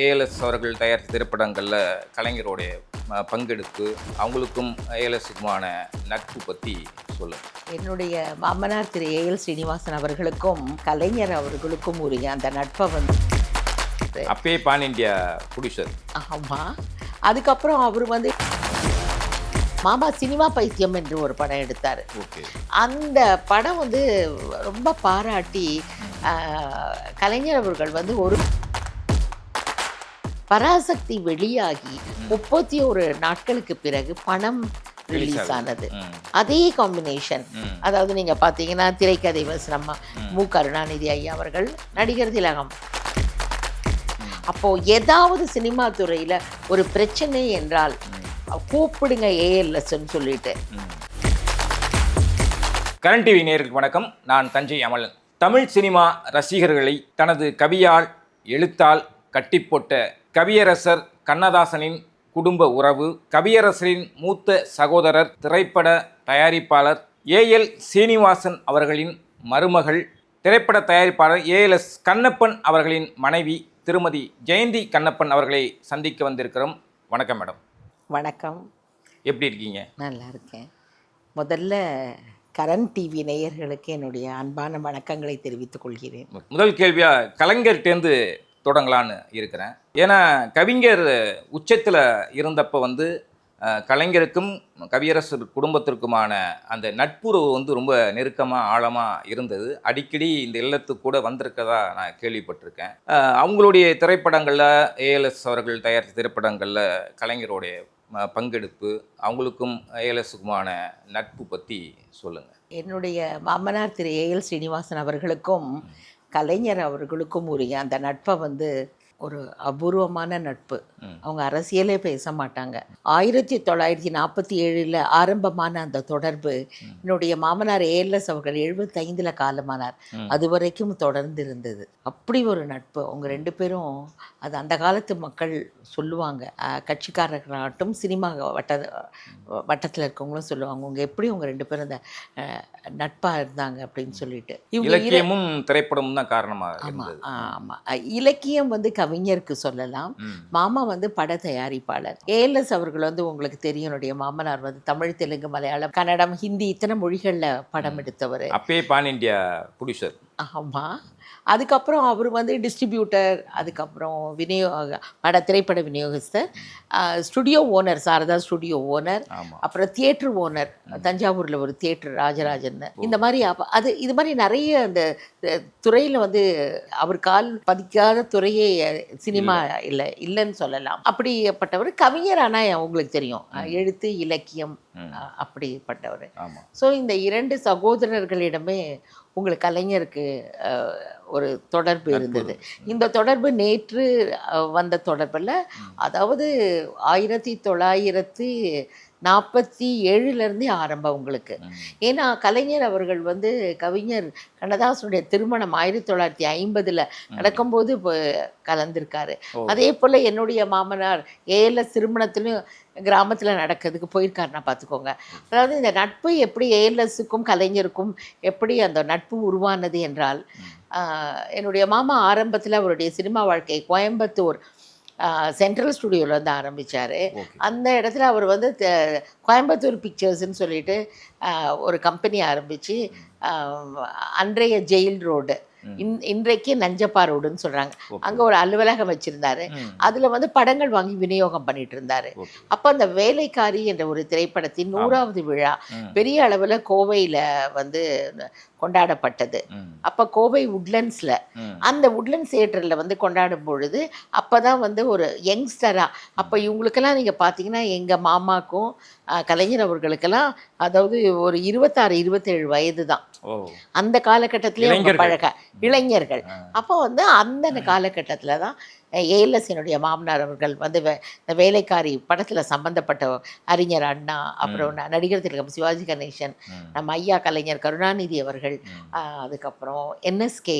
ALS அவர்கள் தயாரித்த திரைப்படங்களில் கலைஞருடைய பங்கெடுப்பு அவங்களுக்கும் ஏஎல்எஸ்க்குமான நட்பு பற்றி சொல்லுங்கள் என்னுடைய மாமனார் திரு ஏஎல் ஸ்ரீனிவாசன் அவர்களுக்கும் கலைஞர் அவர்களுக்கும் உரிய அந்த நட்பை வந்து அப்பயே பான் இந்தியா ப்ரொடியூசர் ஆமாம் அதுக்கப்புறம் அவர் வந்து மாமா சினிமா பைத்தியம் என்று ஒரு படம் எடுத்தார். ஓகே. அந்த படம் வந்து ரொம்ப பாராட்டி கலைஞர் அவர்கள் வந்து ஒரு பராசக்தி வெளியாகி முப்பத்தி ஒரு நாட்களுக்கு பிறகு பணம் ரிலீஸ் ஆனது. அதே காம்பினேஷன் அதாவது நீங்க பாத்தீங்கன்னா திரைக்கதை வசனமா மு. கருணாநிதி ஐயா அவர்கள் நடிகர் திலகம். அப்போ ஏதாவது சினிமா துறையில ஒரு பிரச்சனை என்றால் கூப்பிடுங்க ஏஎல்எஸ்ன்னு சொல்லிட்டு. கரண்ட் டிவி நேயர்களுக்கு வணக்கம். நான் தஞ்சை அமலன். தமிழ் சினிமா ரசிகர்களை தனது கவியால் எழுத்தால் கட்டிப்போட்ட கவியரசர் கண்ணதாசனின் குடும்ப உறவு கவியரசரின் மூத்த சகோதரர் திரைப்பட தயாரிப்பாளர் ஏஎல் சீனிவாசன் அவர்களின் மருமகள் திரைப்பட தயாரிப்பாளர் ஏஎல்எஸ் கண்ணப்பன் அவர்களின் மனைவி திருமதி ஜெயந்தி கண்ணப்பன் அவர்களை சந்திக்க வந்திருக்கிறோம். வணக்கம் மேடம். வணக்கம். எப்படி இருக்கீங்க? நல்லா இருக்கேன். முதல்ல கரண் டிவி நேயர்களுக்கு என்னுடைய அன்பான வணக்கங்களை தெரிவித்துக் கொள்கிறேன். முதல் கேள்வியா கலைஞர்கிட்டேருந்து தொடங்கலான்னு இருக்கிறேன். ஏன்னா கவிஞர் உச்சத்தில் இருந்தப்போ வந்து கலைஞருக்கும் கவியரசர் குடும்பத்திற்குமான அந்த நட்புறவு வந்து ரொம்ப நெருக்கமாக ஆழமாக இருந்தது. அடிக்கடி இந்த இல்லத்துக்கு கூட வந்திருக்கதா நான் கேள்விப்பட்டிருக்கேன். அவங்களுடைய திரைப்படங்களில் ஏஎல்எஸ் அவர்கள் தயாரித்த திரைப்படங்களில் கலைஞருடைய பங்கெடுப்பு அவங்களுக்கும் ஏஎல்எஸ்க்குமான நட்பு பற்றி சொல்லுங்கள் என்னுடைய மாமனார் திரு ஏஎல் ஸ்ரீனிவாசன் அவர்களுக்கும் கலைஞர் அவர்களுக்கும் உரிய அந்த நட்பை வந்து ஒரு அபூர்வமான நட்பு. அவங்க அரசியலே பேச மாட்டாங்க ஆயிரத்தி தொள்ளாயிரத்தி நாற்பத்தி ஏழில் ஆரம்பமான அந்த தொடர்பு என்னுடைய மாமனார் ஏஎல்எஸ் அவர்கள் எழுபத்தைந்தில் காலமானார். அது வரைக்கும் தொடர்ந்து இருந்தது. அப்படி ஒரு நட்பு. அவங்க ரெண்டு பேரும் அது அந்த காலத்து மக்கள் சொல்லுவாங்க. கட்சிக்காரர்களாகட்டும் சினிமா வட்ட வட்டத்தில் இருக்கவங்களும் சொல்லுவாங்க. அவங்க எப்படி அவங்க ரெண்டு பேரும் அந்த நட்பாக இருந்தாங்க? அப்படின்னு சொல்லிட்டு இலக்கியமும் திரைப்படமும் தான் காரணமாக ஆமா. இருந்தது. ஆமா. அஹ், இலக்கியம் வந்து கவிஞருக்கு சொல்லலாம். மாமா வந்து பட தயாரிப்பாளர். ஏஎல்எஸ் அவர்கள் வந்து உங்களுக்கு தெரியும் என்னுடைய மாமனார் வந்து தமிழ் தெலுங்கு மலையாளம் கன்னடம் ஹிந்தி இத்தனை மொழிகளில் படம் எடுத்தவர். அப்பயே பான் இந்தியா ப்ரொடியூசர் ஆமாம் அதுக்கப்புறம் அவர் வந்து டிஸ்ட்ரிபியூட்டர் அதுக்கப்புறம் விநியோக பட திரைப்பட விநியோகஸ்தர் studio owner Sarada studio owner அப்புறம் தியேட்டர் ஓனர் தஞ்சாவூரில் ஒரு தியேட்டர் ராஜராஜன் இந்த மாதிரி அப்ப அது இது மாதிரி நிறைய அந்த துறையில் வந்து அவர் கால் பதிக்காத துறையே சினிமா இல்லை. இல்லைன்னு சொல்லலாம். அப்படிப்பட்டவர் கவிஞர் ஆனால் உங்களுக்கு தெரியும். எழுத்து இலக்கியம் அப்படிப்பட்டவர். ஸோ இந்த இரண்டு சகோதரர்களிடமே உங்களுக்கு கலைஞருக்கு ஒரு தொடர்பு இருந்தது. இந்த தொடர்பு நேற்று வந்த தொடர்பில் அதாவது ஆயிரத்தி தொள்ளாயிரத்தி நாற்பத்தி ஏழுலேருந்தே ஆரம்பம் உங்களுக்கு. ஏன்னா கலைஞர் அவர்கள் வந்து கவிஞர் கண்ணதாசனுடைய திருமணம் ஆயிரத்தி தொள்ளாயிரத்தி ஐம்பதில் நடக்கும்போது இப்போ கலந்திருக்காரு. அதே போல் என்னுடைய மாமனார் ஏஎல்எஸ் திருமணத்திலும் கிராமத்தில் நடக்கிறதுக்கு போயிருக்காருன்னா பார்த்துக்கோங்க அதாவது இந்த நட்பு எப்படி ஏஎல்எஸ்ஸுக்கும் கலைஞருக்கும் எப்படி அந்த நட்பு உருவானது என்றால் என்னுடைய மாமா ஆரம்பத்தில் அவருடைய சினிமா வாழ்க்கை கோயம்புத்தூர் சென்ட்ரல் ஸ்டுடியோவில் வந்து ஆரம்பித்தார் அந்த இடத்துல அவர் வந்து கோயம்புத்தூர் பிக்சர்ஸ்னு சொல்லிட்டு ஒரு கம்பெனி ஆரம்பித்து அன்றைய ஜெயில் ரோடு. இன்றைக்கு நஞ்சப்பா ரோடுன்னு சொல்கிறாங்க ஓகே. அங்கே ஒரு அலுவலகம் வச்சுருந்தாரு. அதில் வந்து படங்கள் வாங்கி விநியோகம் பண்ணிட்டு இருந்தாரு அப்போ அந்த வேலைக்காரி என்ற ஒரு திரைப்படத்தின் நூறாவது விழா. பெரிய அளவில் கோவையில் வந்து கொண்டாடப்பட்டது. அப்போ கோவை உட்லண்ட்ஸில். அந்த உட்லண்ட்ஸ் தியேட்டரில் வந்து கொண்டாடும் பொழுது அப்போ தான் வந்து ஒரு யங்ஸ்டராக அப்போ இவங்களுக்கெல்லாம் நீங்கள் பார்த்தீங்கன்னா எங்கள் மாமாக்கும் கலைஞர் அவர்களுக்கெல்லாம் அதாவது ஒரு இருபத்தாறு இருபத்தேழு வயது தான் அந்த காலகட்டத்திலே. பழக இளைஞர்கள். அப்போ வந்து அந்த காலகட்டத்தில் தான் ஏஎல்எஸ் என்னுடைய மாமனார் அவர்கள் வந்து இந்த வேலைக்காரி படத்தில் சம்பந்தப்பட்ட அறிஞர் அண்ணா அப்புறம் நடிகர் திலகம் சிவாஜி கணேசன். நம்ம ஐயா கலைஞர் கருணாநிதி அவர்கள் அதுக்கப்புறம் என்எஸ்கே.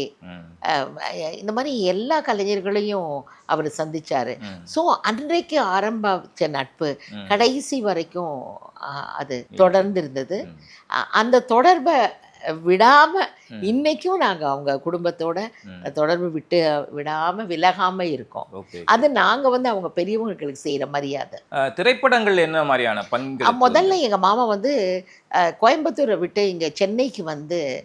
இந்த மாதிரி எல்லா கலைஞர்களையும் அவர் சந்திச்சாரு ம். ஸோ அன்றைக்கு ஆரம்பிச்ச நட்பு. கடைசி வரைக்கும் அது தொடர்ந்து இருந்தது அந்த தொடர்பை விடாம ம். இன்னைக்கும் நாங்க அவங்க குடும்பத்தோட. தொடர்பு விட்டு விடாம விலகாம இருக்கோம். அது நாங்க வந்து அவங்க பெரியவங்களுக்கு செய்யற மரியாதை. திரைப்படங்கள் என்ன மாதிரியான பங்கு முதல்ல எங்க மாமா வந்து கோயம்புத்தூரை விட்டு இங்க சென்னைக்கு வந்து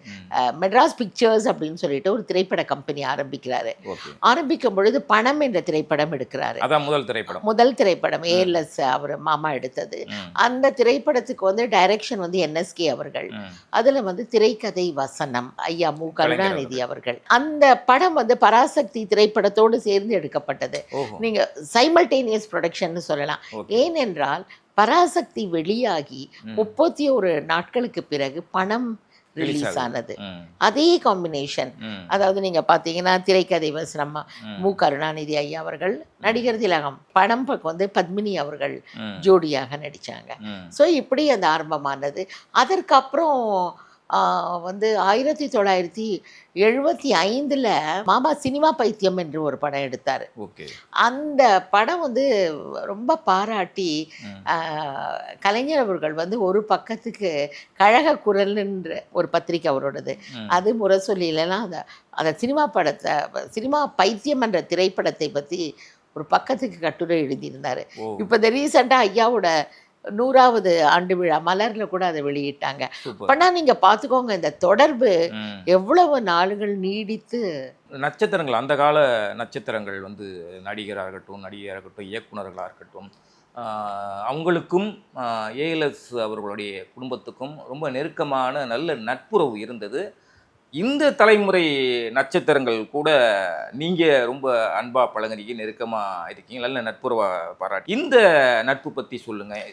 மெட்ராஸ் பிக்சர்ஸ் அப்படின்னு சொல்லிட்டு ஒரு திரைப்பட கம்பெனி ஆரம்பிக்கிறாரு. ஆரம்பிக்கும் பொழுது பணம் என்ற திரைப்படம் எடுக்கிறாரு. அதான் முதல் திரைப்படம். முதல் திரைப்படம் ஏஎல்எஸ் அவர் மாமா எடுத்தது. அந்த திரைப்படத்துக்கு வந்து டைரக்ஷன் வந்து என்எஸ்கே அவர்கள். அதுல வந்து திரைக்கதை வசனம் ஐயா மு. கருணாநிதி அவர்கள். அந்த படம் வந்து பராசக்தி திரைப்படத்தோடு சேர்ந்து எடுக்கப்பட்டது. நீங்க சைமல்டேனியஸ் ப்ரொடக்ஷன் சொல்லலாம். ஏனென்றால் பராசக்தி வெளியாகி முப்பத்தி ஒரு நாட்களுக்கு பிறகு பணம் ரிலீஸ். ஆனது. அதே காம்பினேஷன் அதாவது நீங்க பாத்தீங்கன்னா திரைக்கதை வசனமா ம், கருணாநிதி ஐயா அவர்கள் நடிகர் திலகம் படம் பக்கம் வந்து பத்மினி அவர்கள் ஜோடியாக நடிச்சாங்க. ஸோ இப்படி அந்த ஆரம்பமானது. அதற்கப்புறம் வந்து ஆயிரத்தி தொள்ளாயிரத்தி எழுபத்தி ஐந்தில் மாமா சினிமா பைத்தியம் என்று ஒரு படம் எடுத்தார். அந்த படம் வந்து ரொம்ப பாராட்டி கலைஞர் அவர்கள் வந்து ஒரு பக்கத்துக்கு கழக குரல்ன்ற ஒரு பத்திரிக்கை அவரோடது. அது முரசொலியிலலாம் அந்த அந்த சினிமா படத்தை சினிமா பைத்தியம் என்ற திரைப்படத்தை பற்றி ஒரு பக்கத்துக்கு கட்டுரை எழுதியிருந்தார். இப்போ இந்த ரீசெண்டாக ஐயாவோட நூறாவது ஆண்டு விழா மலரில் கூட அதை வெளியிட்டாங்க. அப்போனா நீங்கள் பார்த்துக்கோங்க இந்த தொடர்பு. எவ்வளவு நாளுகள் நீடித்து நட்சத்திரங்கள் அந்த கால நட்சத்திரங்கள் வந்து நடிகராக இருக்கட்டும் நடிகையாக இருக்கட்டும் இயக்குனர்களாக இருக்கட்டும் அவங்களுக்கும் ஏஎல்எஸ் அவர்களுடைய குடும்பத்துக்கும் ரொம்ப நெருக்கமான நல்ல நட்புறவு இருந்தது. இந்த தலைமுறை நட்சத்திரங்கள் கூட நீங்கள் ரொம்ப அன்பாக பழகுறீங்க நெருக்கமாக இருக்கீங்க நல்ல நட்புறவா பாராட்டி. இந்த நட்பு பற்றி சொல்லுங்கள்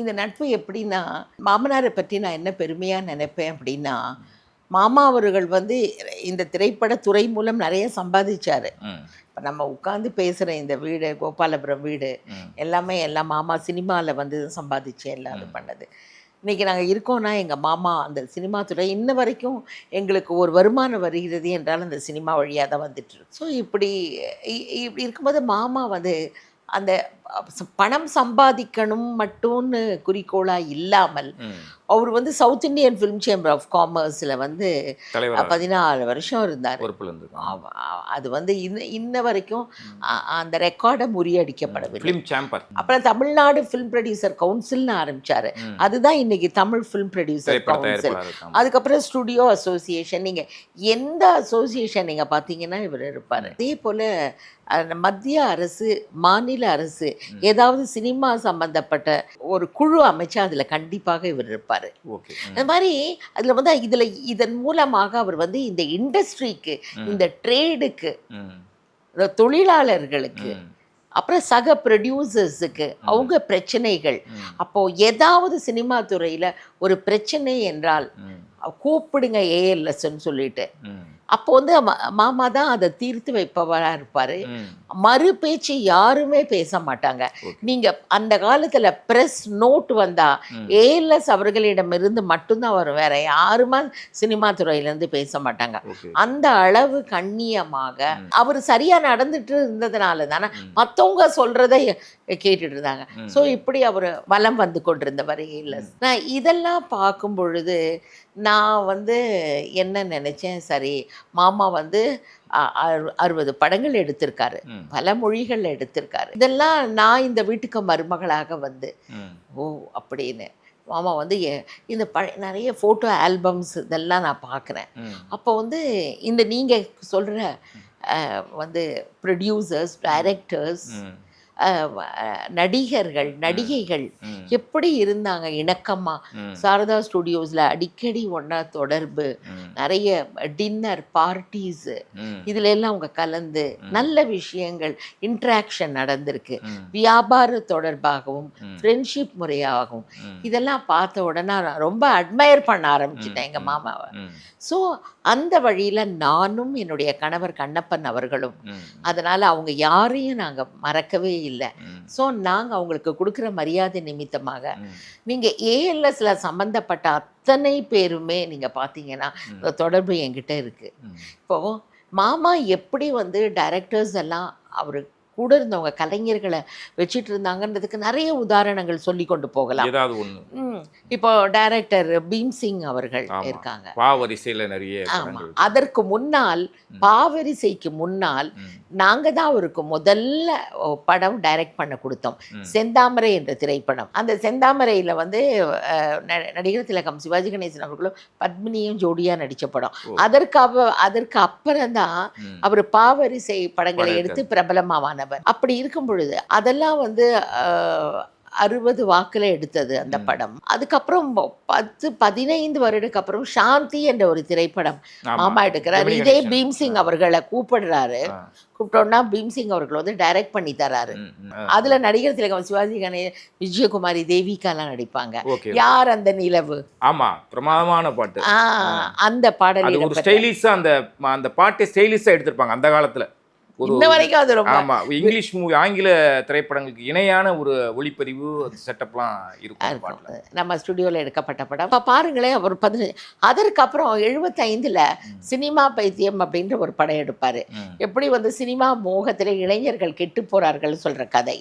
இந்த நட்பு எப்படின்னா மாமனாரை பற்றி நான் என்ன பெருமையாக நினைப்பேன் அப்படின்னா மாமா அவர்கள் வந்து இந்த திரைப்பட துறை மூலம் நிறைய சம்பாதிச்சாரு. இப்போ நம்ம உட்காந்து பேசுகிற இந்த வீடு கோபாலபுரம் வீடு எல்லாமே எல்லாம் மாமா சினிமாவில் வந்து சம்பாதிச்சு எல்லாம் இது பண்ணது. இன்றைக்கி நாங்கள் இருக்கோம்னா எங்கள் மாமா அந்த சினிமா துறை இன்ன வரைக்கும் எங்களுக்கு ஒரு வருமானம் வருகிறது என்றால் அந்த சினிமா வழியாக தான் வந்துட்டு இருக்கு. ஸோ இப்படி இப்படி இருக்கும்போது மாமா வந்து அந்த பணம் சம்பாதிக்கணும் மட்டும்னு குறிக்கோளாக இல்லாமல் அவர் வந்து south Indian film chamber of காமர்ஸில் வந்து பதினாலு வருஷம் இருந்தார். அது வந்து இன்ன இன்ன வரைக்கும் அந்த ரெக்கார்டை முறியடிக்கப்படவில்லை. அப்புறம் தமிழ்நாடு ஃபிலிம் ப்ரொடியூசர் கவுன்சில்னு ஆரம்பிச்சாரு. ம். அதுதான் இன்னைக்கு தமிழ் ஃபிலிம் ப்ரொடியூசர் கவுன்சில் அதுக்கப்புறம் ஸ்டுடியோ அசோசியேஷன் நீங்கள் எந்த அசோசியேஷன் நீங்கள் பார்த்தீங்கன்னா இவர் இருப்பார். அதே போல் மத்திய அரசு மாநில அரசு ஏதாவது சினிமா சம்பந்தப்பட்ட ஒரு குழு அமைச்சா அதில் கண்டிப்பாக இவர் இருப்பார். ஓகே. அது மாதிரி அதில் வந்து இதில் இதன் மூலமாக அவர் வந்து இந்த இண்டஸ்ட்ரிக்கு இந்த ட்ரேடுக்கு இந்த தொழிலாளர்களுக்கு அப்புறம் சக ப்ரொடியூசர்ஸுக்கு அவங்க பிரச்சனைகள். அப்போ ஏதாவது சினிமா துறையில ஒரு பிரச்சனை என்றால் கூப்பிடுங்க ஏஎல்எஸ்ன்னு சொல்லிட்டு. அப்போ வந்து மாமா தான் அதை தீர்த்து வைப்பவரா இருப்பாரு மறு பேச்சு யாருமே பேச மாட்டாங்க Okay. நீங்க அந்த காலத்துல பிரஸ் நோட் வந்தா ம். ஏஎல்எஸ் அவர்களிடமிருந்து மட்டும்தான் வரும் வேற யாருமா சினிமா துறையில இருந்து பேச மாட்டாங்க அந்த அளவு கண்ணியமாக. அவர் சரியா நடந்துட்டு இருந்ததுனால தானே ம். மத்தவங்க சொல்றதை கேட்டுட்டு இருந்தாங்க. ஸோ இப்படி அவர் வலம் வந்து கொண்டிருந்தவர் இல்லை நான் இதெல்லாம் பார்க்கும் பொழுது நான் வந்து என்ன நினைச்சேன் சரி மாமா வந்து அறுபது படங்கள் எடுத்திருக்காரு. பல மொழிகள் எடுத்திருக்காரு. இதெல்லாம் நான் இந்த வீட்டுக்கு மருமகளாக வந்து ஓ அப்படின்னு. மாமா வந்து இந்த பழ நிறைய ஃபோட்டோ ஆல்பம்ஸ் இதெல்லாம் நான் பார்க்குறேன் அப்போ வந்து இந்த நீங்கள் சொல்கிற வந்து ப்ரொடியூசர்ஸ் டைரக்டர்ஸ் நடிகர்கள் நடிகைகள் எப்படி இருந்தாங்க இணக்கமா? சாரதா ஸ்டுடியோஸில் அடிக்கடி ஒன்றா தொடர்பு நிறைய டின்னர் பார்ட்டிஸு இதுல எல்லாம் அவங்க கலந்து நல்ல விஷயங்கள் இன்ட்ராக்ஷன் நடந்திருக்கு. வியாபார தொடர்பாகவும். ஃப்ரெண்ட்ஷிப் முறையாகவும். இதெல்லாம் பார்த்த உடனே நான் ரொம்ப அட்மயர் பண்ண ஆரம்பிச்சிட்டேன் எங்க. மாமாவை. ஸோ அந்த வழியில நானும் என்னுடைய கணவர் கண்ணப்பன் அவர்களும் அதனால அவங்க யாரையும் நாங்க மறக்கவே இல்லை. ஸோ நாங்க அவங்களுக்கு கொடுக்குற மரியாதை நிமித்தமாக ம். நீங்க ஏஎல்எஸ்ல சம்பந்தப்பட்ட அத்தனை பேருமே நீங்க பார்த்தீங்கன்னா தொடர்பு என்கிட்ட இருக்கு. ம். இப்போ மாமா எப்படி வந்து டைரக்டர்ஸ் எல்லாம் அவர் கூட இருந்தவங்க கலைஞர்களை வச்சிட்டு இருந்தாங்கன்றதுக்கு நிறைய உதாரணங்கள் சொல்லி கொண்டு போகலாம் ஏதாவது ம், இப்போ டைரக்டர் பீம்சிங் அவர்கள். இருக்காங்க பாவரிசையில நிறைய ஆமா படங்கள். அதற்கு முன்னால் பாவரிசைக்கு முன்னால் ம். நாங்க தான் அவருக்கு முதல்ல படம் டைரக்ட் பண்ண கொடுத்தோம். செந்தாமரை என்ற திரைப்படம் அந்த செந்தாமரையில வந்து நடிகர் திலகம் சிவாஜி கணேசன் அவர்களும் பத்மினியும் ஜோடியா நடிச்ச படம். அதற்கு அவ அதற்கு அப்புறம் தான். அவர் பாவரிசை படங்களை எடுத்து பிரபலமானவர் அப்படி இருக்கும் பொழுது அதெல்லாம் வந்து அறுபது வாக்குல எடுத்தது அந்த. படம். அதுக்கப்புறம் பத்து பதினைந்து வருடத்துக்கு அப்புறம் சாந்தி என்ற ஒரு திரைப்படம். மாமா எடுக்கிறாரு. இதே. பீம்சிங் அவர்களை கூப்பிடுறாரு. கூப்பிட்டோன்னா பீம்சிங் அவர்கள் வந்து டைரக்ட் பண்ணி தராரு. அதுல நடிகர் திலகம் சிவாஜி கணே விஜயகுமாரி தேவிகாலாம் நடிப்பாங்க. யார் அந்த நிலவு? ஆமா பிரமாதமான பாட்டு. அந்த பாடல் அந்த பாட்டை ஸ்டைலிஷா எடுத்திருப்பாங்க அந்த காலத்துல. இன்ன வரைக்கும் அது ரொம்ப ஆமா இங்கிலீஷ் மூவி ஆங்கில திரைப்படங்களுக்கு இணையான ஒரு ஒளிப்பதிவு செட்டப்லாம் இருக்கும் நம்ம ஸ்டுடியோவில் எடுக்கப்பட்ட படம். இப்போ பாருங்களேன் ஒரு பதினஞ்சு அதற்கப்புறம் எழுபத்தைந்தில் சினிமா பைத்தியம் அப்படின்ற ஒரு படம் எடுப்பார். எப்படி வந்து சினிமா மோகத்தில் இளைஞர்கள் கெட்டு போறார்கள் சொல்ற கதை.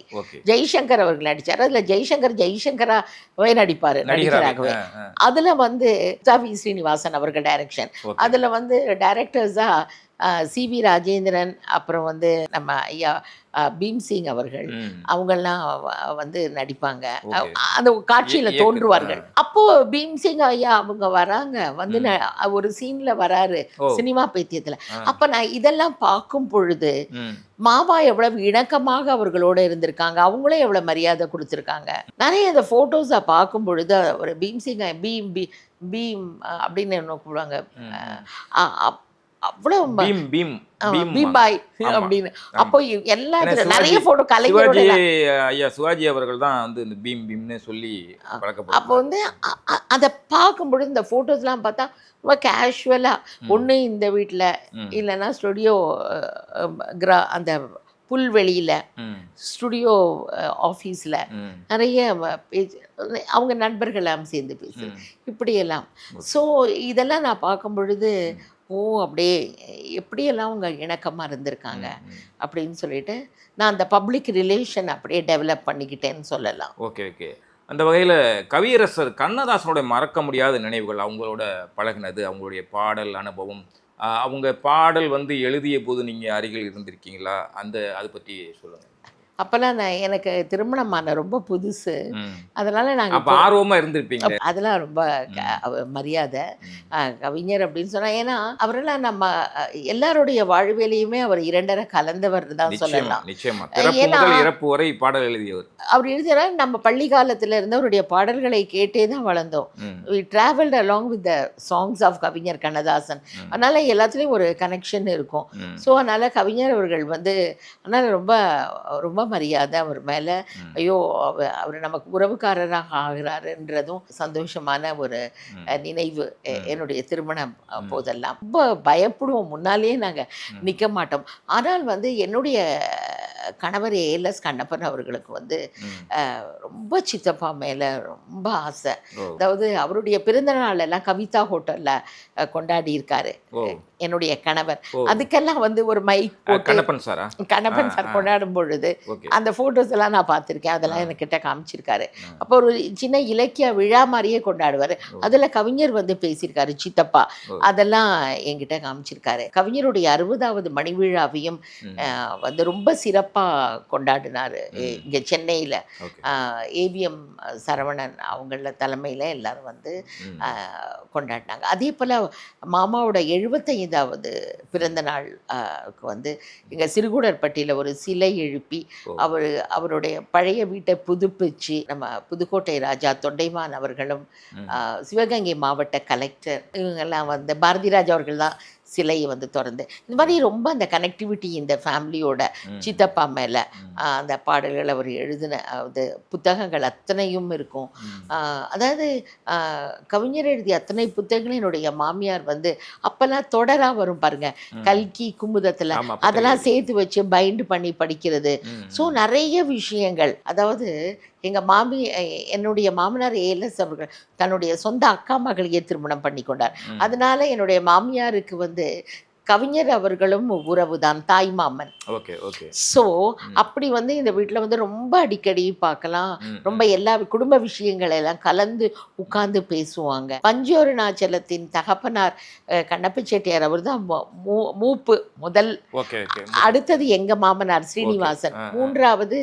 ஜெய்சங்கர் அவர்கள் நடிச்சார். அதுல ஜெய்சங்கர் ஜெய்சங்கராவே நடிப்பாரு நடிகராகவே. அதுல வந்து வி. ஸ்ரீனிவாசன் அவர்கள் டைரக்ஷன். அதுல வந்து டைரக்டர்ஸா சி வி ராஜேந்திரன் அப்புறம் வந்து நம்ம ஐயா பீம்சிங் அவர்கள். அவங்கெல்லாம் வந்து நடிப்பாங்க. அந்த காட்சியில தோன்றுவார்கள். அப்போ பீம்சிங் ஐயா அவங்க வராங்க. வந்து ஒரு சீன்ல வராரு சினிமா பைத்தியத்துல. அப்ப நான் இதெல்லாம் பார்க்கும் பொழுது ம். மாமா எவ்வளவு இணக்கமாக அவர்களோட இருந்திருக்காங்க? அவங்களும் எவ்வளவு மரியாதை கொடுத்துருக்காங்க? நிறைய இந்த போட்டோஸை பார்க்கும் பொழுது ஒரு பீம்சிங் பீம் பீம் அப்படின்னு என்ன கூப்பிடுவாங்க. அவ்வளவு பீம் பீம் பீம் பாய். அப்படின்னு. அப்போ எல்லா நிறைய போட்டோ கலைஞரோட ஐயா சிவாஜி அவர்கள் தான் வந்து இந்த பீம் பீம்னு சொல்லி அப்போ வந்து அதை பார்க்கும்பொழுது இந்த ஃபோட்டோஸ்லாம் பார்த்தா ரொம்ப கேஷுவலாக ஒன்று இந்த வீட்டில் இல்லைன்னா ஸ்டுடியோ கிரா அந்த புல்வெளியில் ஸ்டுடியோ ஆஃபீஸில் நிறைய பேச்சு அவங்க நண்பர்களெல்லாம் சேர்ந்து பேசு இப்படியெல்லாம். ஸோ இதெல்லாம் நான் பார்க்கும் பொழுது ஓ அப்படியே எப்படியெல்லாம் அவங்க இணக்கமாக இருந்திருக்காங்க? அப்படின்னு சொல்லிட்டு நான் அந்த பப்ளிக் ரிலேஷன் அப்படியே டெவலப் பண்ணிக்கிட்டேன்னு சொல்லலாம். Okay okay. அந்த வகையில் கவியரசர் கண்ணதாசனுடைய மறக்க முடியாத நினைவுகள் அவங்களோட பழகினது அவங்களுடைய பாடல் அனுபவம் அவங்க பாடல் வந்து எழுதிய போது நீங்கள் அருகில் இருந்திருக்கீங்களா? அந்த அதை பற்றி சொல்லுங்கள் அப்போல்லாம் நான் எனக்கு திருமணமான ரொம்ப புதுசு. அதனால நாங்கள் ஆர்வமாக இருந்திருப்பீங்க அதெல்லாம் ரொம்ப மரியாதை கவிஞர் அப்படின்னு சொன்னா ஏன்னா அவரெல்லாம் நம்ம எல்லாருடைய வாழ்விலையுமே அவர் இரண்டரை கலந்தவர் தான் சொல்லலாம். ஏன்னா- இறப்பு வரை பாடல் எழுதியவர். அவர் எழுதினா நம்ம பள்ளி காலத்துல இருந்து அவருடைய பாடல்களை கேட்டே தான் வளர்ந்தோம். We travelled along with the songs of கவிஞர் கண்ணதாசன். அதனால எல்லாத்துலேயும் ஒரு கனெக்ஷன் இருக்கும். ஸோ அதனால கவிஞர் அவர்கள் வந்து அதனால ரொம்ப ரொம்ப மரியாதை அவர் மேலே. ஐயோ அவ அவர் நமக்கு உறவுக்காரராக ஆகிறாருன்றதும் சந்தோஷமான ஒரு நினைவு. என்னுடைய திருமணம். போதெல்லாம். ரொம்ப பயப்படுவோம். முன்னாலேயே நாங்கள். நிற்க மாட்டோம். ஆனால் வந்து என்னுடைய கணவர் ஏஎல்எஸ் கண்ணப்பன் அவர்களுக்கு வந்து ரொம்ப சித்தப்பா மேலே ரொம்ப ஆசை. அதாவது அவருடைய பிறந்த நாள் எல்லாம் கவிதா ஹோட்டலில் கொண்டாடி இருக்காரு. என்னுடைய கணவர். அதுக்கெல்லாம் வந்து ஒரு மைக் கண்ணப்பன் சாரா? ஆ, சார். கொண்டாடும் பொழுது அந்த ஃபோட்டோஸ் எல்லாம் நான் பார்த்துருக்கேன் அதெல்லாம். என்கிட்ட காமிச்சிருக்காரு. அப்போ ஒரு சின்ன இலக்கிய விழா மாதிரியே கொண்டாடுவார். அதில் கவிஞர் வந்து பேசியிருக்காரு சித்தப்பா. அதெல்லாம் என்கிட்ட காமிச்சிருக்காரு கவிஞருடைய அறுபதாவது மணி விழாவையும் வந்து ரொம்ப சிறப்பாக கொண்டாடினார். இங்கே சென்னையில் ஏவிஎம் சரவணன் அவங்கள தலைமையில் எல்லாரும் வந்து கொண்டாடினாங்க அதே போல் மாமாவோட எழுபத்தைந்தாவது பிறந்த நாள் வந்து எங்கள் சிறுகுடற்பட்டியில் ஒரு சிலை எழுப்பி. அவர் அவருடைய பழைய வீட்டை புதுப்பிச்சு நம்ம புதுக்கோட்டை ராஜா தொண்டைமான் அவர்களும் சிவகங்கை மாவட்ட கலெக்டர் இவங்கெல்லாம் வந்து பாரதி ராஜா அவர்கள் தான் சிலையை வந்து திறந்து இந்த மாதிரி ரொம்ப அந்த கனெக்டிவிட்டி இந்த ஃபேமிலியோட. சித்தப்பா மேலே. அந்த பாடல்கள் அவர் எழுதின அது புத்தகங்கள் அத்தனையும் இருக்கும் அதாவது கவிஞர் எழுதிய அத்தனை புத்தகங்களும் என்னுடைய மாமியார் வந்து அப்பெல்லாம் தொடராக வரும் பாருங்க. கல்கி குமுதத்தில் அதெல்லாம். சேர்த்து வச்சு பைண்ட் பண்ணி படிக்கிறது. ஸோ நிறைய விஷயங்கள் அதாவது எங்கள் மாமி என்னுடைய மாமனார் ஏஎல்எஸ் அவர்கள் தன்னுடைய சொந்த அக்கா மகளையே திருமணம் பண்ணி கொண்டார். அதனால என்னுடைய மாமியாருக்கு வந்து கவிஞர் அவர்களும் உறவுதான் தாய் மாமன். Okay okay. ஸோ அப்படி வந்து இந்த வீட்டில் வந்து ரொம்ப அடிக்கடி பார்க்கலாம் ரொம்ப எல்லா குடும்ப விஷயங்களை எல்லாம் கலந்து உட்கார்ந்து பேசுவாங்க. பஞ்சோருணாச்சலத்தின் தகப்பனார் கண்ணப்ப செட்டியார் அவர் தான் மூப்பு முதல். அடுத்தது எங்க மாமனார் ஸ்ரீனிவாசன். மூன்றாவது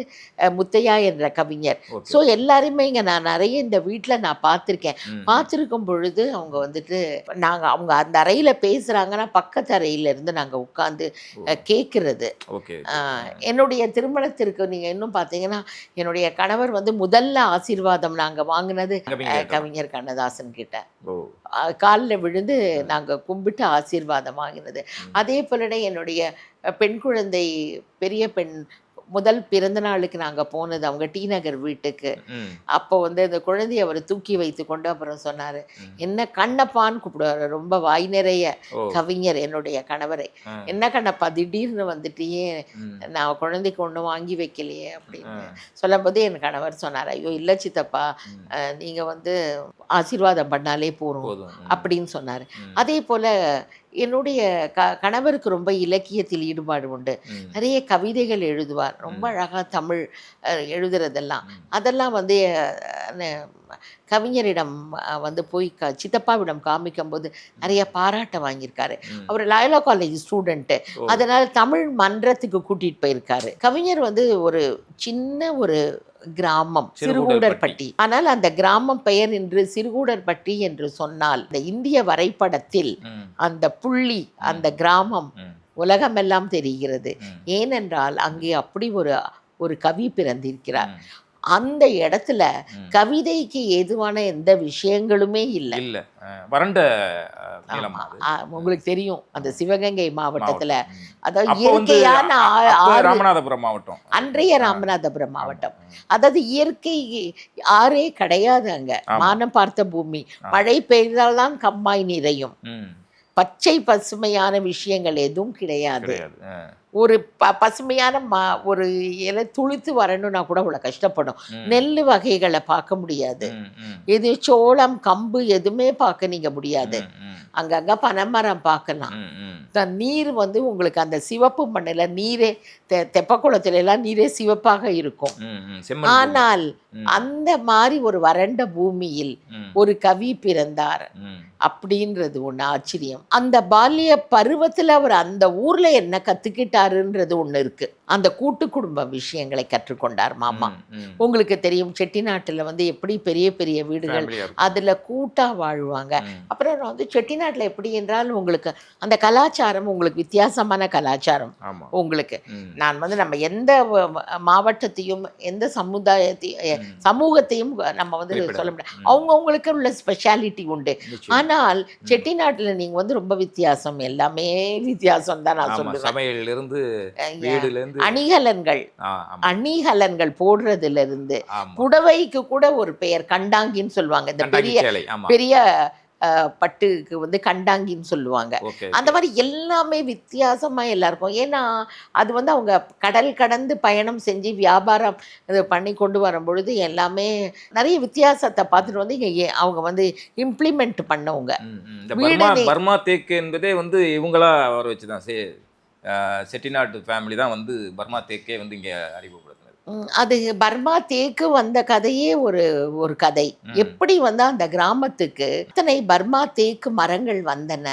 முத்தையா என்ற கவிஞர். ஸோ எல்லாருமே இங்க நான் நிறைய இந்த வீட்டில் நான் பார்த்துருக்கேன். பார்த்துருக்கும் பொழுது அவங்க வந்துட்டு நாங்க அவங்க அந்த அறையில பேசுறாங்கன்னா பக்கத்து அறையில இருந்து நாங்க உட்கார்ந்து கேட்கறது என்னுடைய திருமணத்திற்கு நீங்க இன்னும் பார்த்தீங்கன்னா என்னுடைய கணவர் வந்து முதல்ல ஆசீர்வாதம் நாங்க வாங்கினது கவிஞர் கண்ணதாசன். கிட்ட. காலில் விழுந்து நாங்க கும்பிட்டு ஆசீர்வாதம் வாங்கினது. அதே போலவே என்னுடைய பெண் குழந்தை பெரிய பெண் முதல் பிறந்த நாளுக்கு நாங்க போனது அவங்க டி நகர் வீட்டுக்கு. அப்போ வந்து அந்த குழந்தைய அவர் தூக்கி வைத்து கொண்டு அப்புறம் சொன்னாரு. என்ன கண்ணப்பான்னு கூப்பிடுவாரு ரொம்ப வாய் நிறைய கவிஞர் என்னுடைய கணவரை. என்ன கண்ணப்பா திடீர்னு வந்துட்டியே நான் குழந்தைக்கு ஒன்றும் வாங்கி வைக்கலையே அப்படின்னு ஆ, சொல்லும்போது என் கணவர் சொன்னார் ஐயோ இல்லை சித்தப்பா நீங்க வந்து ஆசீர்வாதம் பண்ணாலே போதும் போதும் ம், அப்படின்னு சொன்னார். அதே போல என்னுடைய க கணவருக்கு ரொம்ப இலக்கியத்தில் ஈடுபாடு உண்டு. நிறைய கவிதைகள் எழுதுவார். ரொம்ப அழகா தமிழ் எழுதுறதெல்லாம். அதெல்லாம் வந்து கவிஞரிடம் வந்து போய் க சித்தப்பாவிடம் காமிக்கும்போது நிறைய பாராட்ட வாங்கியிருக்காரு. அவர் லயலா காலேஜ் ஸ்டூடெண்ட்டு. அதனால தமிழ் மன்றத்துக்கு கூட்டிட்டு போயிருக்காரு. கவிஞர் வந்து ஒரு சின்ன ஒரு கிராமம் சிறுகூடற்பட்டி. ஆனால் அந்த கிராமம் பெயர் என்று சிறுகூடற்பட்டி என்று சொன்னால் இந்த இந்திய வரைபடத்தில் அந்த புள்ளி அந்த கிராமம் உலகமெல்லாம் தெரிகிறது. ஏனென்றால் அங்கே அப்படி ஒரு ஒரு கவி பிறந்திருக்கிறார். அந்த இடத்துல. கவிதைக்கு ஏதுவான எந்த விஷயங்களுமே இல்லை. இல்ல. வறண்ட உங்களுக்கு தெரியும். அந்த சிவகங்கை மாவட்டத்துல. அதாவது இயற்கையான ராமநாதபுரம் மாவட்டம். அன்றைய ராமநாதபுரம் மாவட்டம். அதாவது இயற்கை ஆறே கிடையாது அங்க. மானம் பார்த்த பூமி. மழை பெய்தால்தான் கம்மாய் நிறையும். பச்சை பசுமையான விஷயங்கள் எதுவும் கிடையாது. ஒரு ப பசுமையான மா ஒரு இலை துளுத்து வரணும்னா கூட அவ்வளோ கஷ்டப்படும். நெல் வகைகளை பார்க்க முடியாது. எது சோளம் கம்பு எதுவுமே பார்க்க நீங்க முடியாது அங்கங்க பனைமரம் பார்க்கலாம். இந்த நீர் வந்து உங்களுக்கு அந்த சிவப்பு மண்ணில் நீரே தெ தெப்பக்குளத்துல எல்லாம் நீரே சிவப்பாக இருக்கும். ஆனால் அந்த மாதிரி ஒரு வறண்ட பூமியில் ஒரு கவி பிறந்தார். அப்படின்றது ஒண்ணு ஆச்சரியம். அந்த பால்ய பருவத்துல அவர் அந்த ஊர்ல என்ன கத்துக்கிட்டாருன்றது ஒண்ணு இருக்கு அந்த கூட்டு குடும்ப விஷயங்களை கற்றுக்கொண்டார் மாமா. உங்களுக்கு தெரியும் செட்டிநாட்டுல வந்து எப்படி பெரிய பெரிய வீடுகள். அதுல கூட்டா வாழ்வாங்க அப்புறம் வந்து செட்டிநாட்டுல எப்படி என்றால் உங்களுக்கு அந்த கலாச்சாரம் உங்களுக்கு வித்தியாசமான கலாச்சாரம் உங்களுக்கு நான் வந்து நம்ம எந்த மாவட்டத்தையும் எந்த சமுதாயத்தையும். சமூகத்தையும் நம்ம வந்து. சொல்ல முடியாது. அவங்கவுங்களுக்கு உள்ள ஸ்பெஷாலிட்டி உண்டு. ஆனால் செட்டிநாட்டுல நீங்க வந்து ரொம்ப வித்தியாசம் எல்லாமே வித்தியாசம் தான் நான் சொல்லுவேன் சமையல்ல இருந்து ஐயா, வீடுல இருந்து அணிகலன்கள் அணிகலன்கள் போடுறதுல இருந்து புடவைக்கு கூட ஒரு பெயர் கண்டாங்கின்னு சொல்லுவாங்க. இந்த பெரிய பெரிய பட்டுக்கு வந்து கண்டாங்கின்னு சொல்லுவாங்க. அந்த மாதிரி எல்லாமே வித்தியாசமா எல்லாருக்கும். ஏன்னா அது வந்து அவங்க கடல் கடந்து பயணம் செஞ்சு வியாபாரம் இது பண்ணி கொண்டு வரும்பொழுது எல்லாமே நிறைய வித்தியாசத்தை பார்த்துட்டு வந்து இங்க அவங்க வந்து இம்ப்ளிமெண்ட் பண்ணவங்க. பர்மா தேக்கு என்பதே வந்து இவங்களா வர வச்சுதான். சே ஆ, செட்டிநாட்டு ஃபேமிலி தான் வந்து பர்மா தேக்கே வந்து இங்க அறிமுகப்படுத்தினது. அது பர்மா தேக்கு வந்த கதையே ஒரு ஒரு கதை. எப்படி வந்து அந்த கிராமத்துக்கு இத்தனை பர்மா தேக்கு மரங்கள் வந்தன?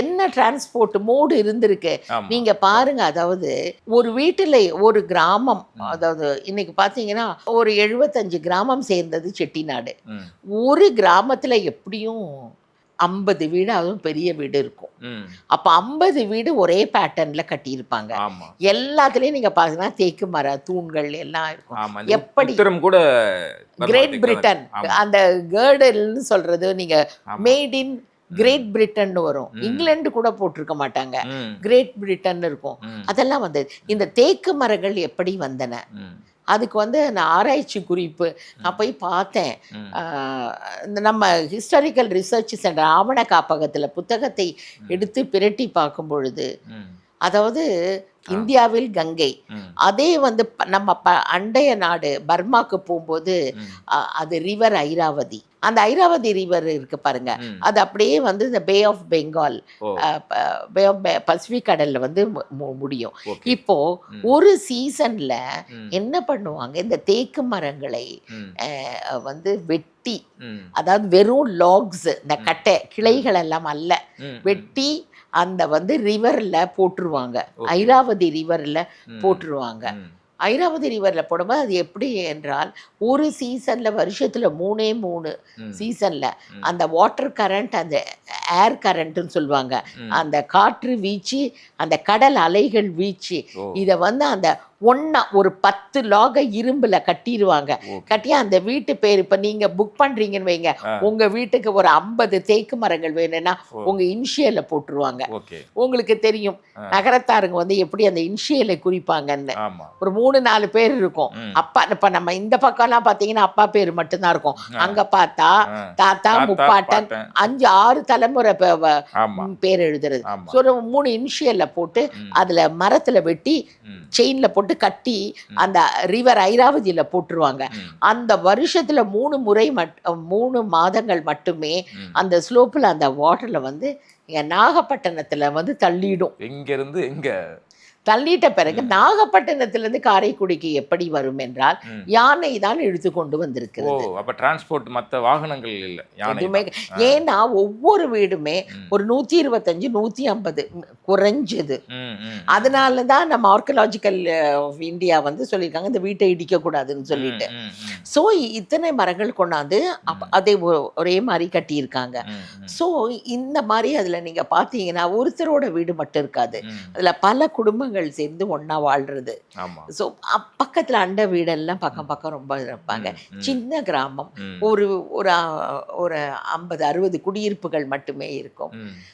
என்ன டிரான்ஸ்போர்ட் மோடு இருந்திருக்கு? நீங்க பாருங்க அதாவது ஒரு வீட்டுல ஒரு கிராமம். அதாவது இன்னைக்கு பாத்தீங்கன்னா ஒரு எழுபத்தஞ்சு கிராமம் சேர்ந்தது செட்டிநாடு. ஒரு கிராமத்துல எப்படியும் ஐம்பது வீடு அதுவும் பெரிய வீடு இருக்கும். அப்ப ஐம்பது வீடு ஒரே பேட்டர்ன்ல கட்டியிருப்பாங்க. எல்லாத்துலயும் நீங்க பாத்தீங்கன்னா தேக்கு மர தூண்கள் எல்லாம் இருக்கும். எப்படி- கூட கிரேட் பிரிட்டன். அந்த கேர்டல்னு சொல்றது நீங்க. மேட் இன் கிரேட் பிரிட்டன் வரும். இங்கிலாந்து கூட போட்டிருக்க மாட்டாங்க. கிரேட் பிரிட்டன் இருக்கும். அதெல்லாம் வந்தது. இந்த தேக்கு மரங்கள் எப்படி வந்தன? அதுக்கு வந்து நான் ஆராய்ச்சி குறிப்பு நான் போய் பார்த்தேன். இந்த நம்ம ஹிஸ்டாரிக்கல் ரிசர்ச் சென்டர் ஆவண காப்பகத்தில் புத்தகத்தை எடுத்து பிரட்டி பார்க்கும் பொழுது. அதாவது இந்தியாவில் கங்கை. அதே வந்து நம்ம ப அண்டைய நாடு பர்மாக்கு போகும்போது அது ரிவர் ஐராவதி. அந்த ஐராவதி ரிவர் இருக்கு பாருங்க. அது அப்படியே வந்து இந்த bay of Bengal bay of Pacific கடல்ல வந்து முடியும். இப்போ. ஒரு சீசன்ல என்ன பண்ணுவாங்க? இந்த தேக்கு மரங்களை வந்து வெட்டி அதாவது வெறும் லாக்ஸ் இந்த கட்டை கிளைகள் எல்லாம் அல்ல. வெட்டி அந்த வந்து ரிவர்ல போட்டுருவாங்க. ஐராவதி ரிவர்ல போட்டுருவாங்க. ஐராவதி ரிவர்ல போடும்போது அது எப்படி என்றால் ஒரு சீசன்ல வருஷத்துல மூணே மூணு சீசன்ல. அந்த வாட்டர் கரண்ட் அந்த ஏர் கரண்ட்னு சொல்லுவாங்க. அந்த காற்று வீச்சு அந்த கடல் அலைகள் வீச்சு இதை வந்து அந்த ஒண்ணா ஒரு பத்து லாக இரும்புல கட்டிடுவாங்க. கட்டி அந்த வீட்டு பேர் இப்ப நீங்க புக் பண்றீங்கன்னு வைங்க. உங்க வீட்டுக்கு ஒரு ஐம்பது தேக்கு மரங்கள் வேணும்னா. உங்க இன்ஷியலை போட்டுருவாங்க. உங்களுக்கு தெரியும். நகரத்தாருங்க வந்து எப்படி அந்த இன்ஷியலை குறிப்பாங்கன்னு. ஒரு மூணு நாலு பேர் இருக்கும். அப்பா இப்ப நம்ம இந்த பக்கம்லாம் பாத்தீங்கன்னா அப்பா பேர் மட்டும்தான் இருக்கும். அங்க பார்த்தா தாத்தா முப்பாட்டன் பாட்டன். அஞ்சு ஆறு தலைமுறை பேர் எழுதுறது. ஸோ மூணு இனிஷியல்ல போட்டு அதுல மரத்துல வெட்டி செயின்ல போட்டு கட்டி ம். அந்த ரிவர் ஐராவதியில போட்டுருவாங்க அந்த வருஷத்துல மூணு முறை மட் மூணு மாதங்கள் மட்டுமே. அந்த ஸ்லோப்பில் அந்த வாட்டர்ல வந்து இங்க நாகப்பட்டினத்துல வந்து தள்ளிடும் எங்க இருந்து எங்க தள்ளிட்ட பிறகு நாகப்பட்டினத்திலிருந்து காரைக்குடிக்கு எப்படி வரும் என்றால். யானை தான் இழுத்து கொண்டு வந்திருக்கிறது. அப்ப டிரான்ஸ்போர்ட் மத்த வாகனங்கள் இல்ல யானை எதுவுமே. ஏன்னா ஒவ்வொரு வீடுமே ஒரு நூத்தி இருபத்தஞ்சு நூத்தி ஐம்பது குறைஞ்சது ம், ம், அதனால தான் நம்ம ஆர்கலாஜிக்கல் ஆஃப் இந்தியா வந்து சொல்லியிருக்காங்க இந்த வீட்டை இடிக்க கூடாதுன்னு சொல்லிட்டு. ஸோ இத்தனை மரங்கள் கொண்டாந்து அதே ஒரே மாதிரி கட்டியிருக்காங்க. ஸோ இந்த மாதிரி அதில் நீங்கள் பார்த்தீங்கன்னா ஒருத்தரோட வீடு மட்டும் இருக்காது. அதில் பல குடும்பங்கள் சேர்ந்து ஒன்றா வாழ்றது. ஆமா. ஸோ பக்கத்தில் அண்ட வீடெல்லாம் பக்கம் பக்கம் ரொம்ப இருப்பாங்க சின்ன கிராமம். ஒரு ஒரு ஒரு ஐம்பது அறுபது குடியிருப்புகள் மட்டுமே இருக்கும்.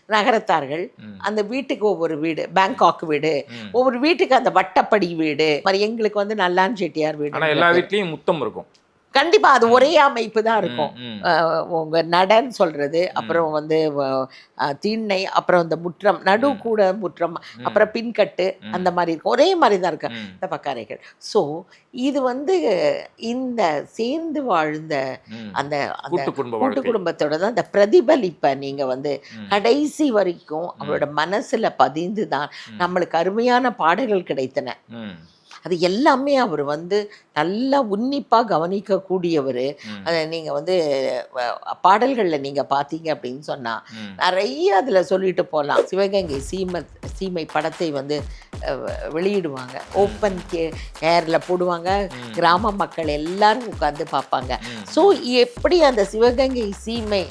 நகரத்தார்கள் அந்த வீட்டுக்கு ஒவ்வொரு வீடு பேங்காக் வீடு. ஒவ்வொரு வீட்டுக்கு அந்த வட்டப்படி வீடு. எங்களுக்கு வந்து நல்லான் செட்டியார் வீடு எல்லா வீட்லயும் முத்தம் இருக்கும். கண்டிப்பா அது ஒரே அமைப்பு தான் இருக்கும். உங்க நடன்னு சொல்றது அப்புறம் வந்து திண்ணை அப்புறம் இந்த முற்றம் நடு. கூட முற்றம் அப்புறம் பின்கட்டு. அந்த மாதிரி இருக்கும். ஒரே மாதிரி தான் இருக்கு இந்த பக்காரைகள். ஸோ இது வந்து இந்த சேர்ந்து வாழ்ந்த. அந்த அந்த கூட்டு குடும்பத்தோட தான் அந்த பிரதிபலிப்பை நீங்க வந்து கடைசி வரைக்கும் அவரோட மனசுல பதிந்து தான். நம்மளுக்கு அருமையான பாடல்கள் கிடைத்தன. அது எல்லாமே அவர் வந்து நல்லா உன்னிப்பா கவனிக்கக்கூடியவர். ம், அதை நீங்க வந்து பாடல்கள்ல நீங்க பார்த்தீங்க அப்படின்னு சொன்னா ம். நிறைய அதுல சொல்லிட்டு போகலாம் சிவகங்கை சீமை சீமை படத்தை வந்து வெளியிடுவாங்க. ஓப்பன் ஏர்ல போடுவாங்க. கிராம மக்கள் எல்லாரும் உட்கார்ந்து பார்ப்பாங்க. ஸோ எப்படி அந்த சிவகங்கை சீமை